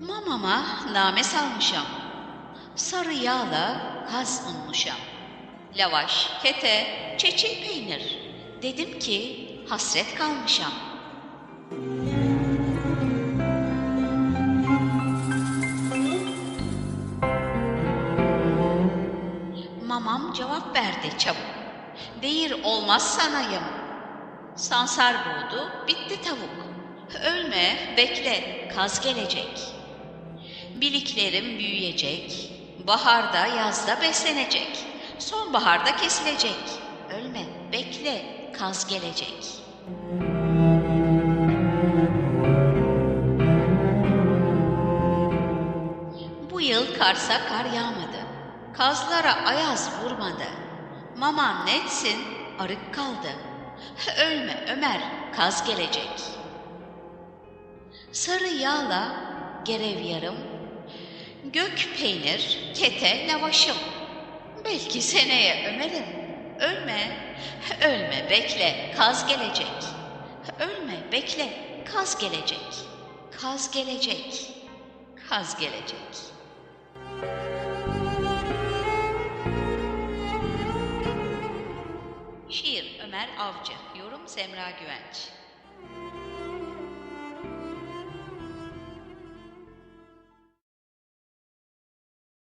Mamama name salmışam. Sarı yağla kaz unmuşam. Lavaş, kete, çeçil peynir. Dedim ki hasret kalmışam. Mamam cevap verdi çabuk. Değil olmaz sanayım. Sansar boğdu, bitti tavuk. Ölme, bekle, kaz gelecek. Biliklerim büyüyecek. Baharda, yazda beslenecek. Sonbaharda kesilecek. Ölme, bekle, kaz gelecek. Bu yıl Kars'a kar yağmadı. Kazlara ayaz vurmadı. Maman netsin, arık kaldı. Ölme Ömer, kaz gelecek. Sarı yağla gerev yarım, gök peynir, kete lavaşım. Belki seneye Ömer'im. Ölme, ölme, bekle, kaz gelecek. Ölme, bekle, kaz gelecek. Kaz gelecek, kaz gelecek. Şiir Ömer Avcı, yorum Semra Güvenç.